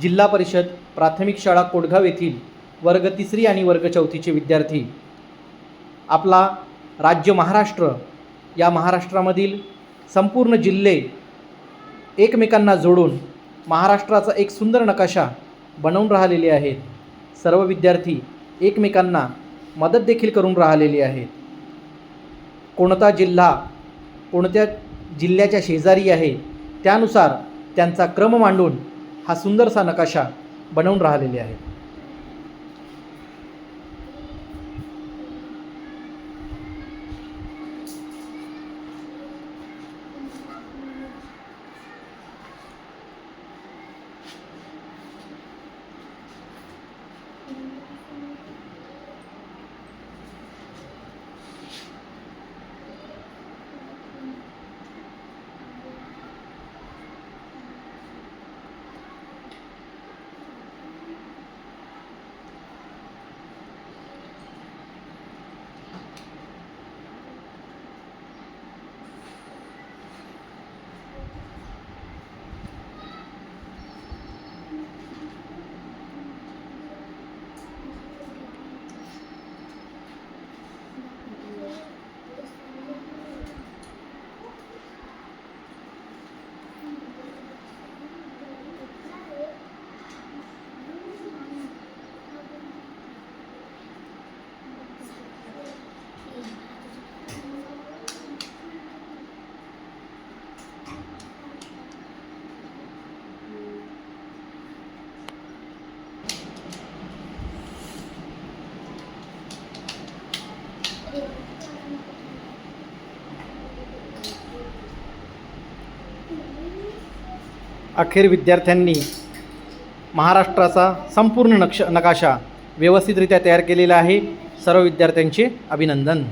जिल्हा परिषद प्राथमिक शाळा कोटगाव येथील वर्ग तिसरी आणि वर्ग चौथीचे विद्यार्थी. आपला राज्य महाराष्ट्र या महाराष्ट्रामधील संपूर्ण जिल्हे एकमेकांना जोडून महाराष्ट्राचा एक सुंदर नकाशा बनवून राहिलेले आहेत. सर्व विद्यार्थी एकमेकांना मदत देखील करून राहिलेली आहेत. कोणता जिल्हा कोणत्या जिल्ह्याच्या शेजारी आहे त्यानुसार त्यांचा क्रम मांडून हा सुंदरसा नकाशा बनवून राहिलेली आहे. अखेर विद्यार्थ्यांनी महाराष्ट्राचा संपूर्ण नक्ष नकाशा व्यवस्थितरित्या तयार केलेला आहे. सर्व विद्यार्थ्यांचे अभिनंदन.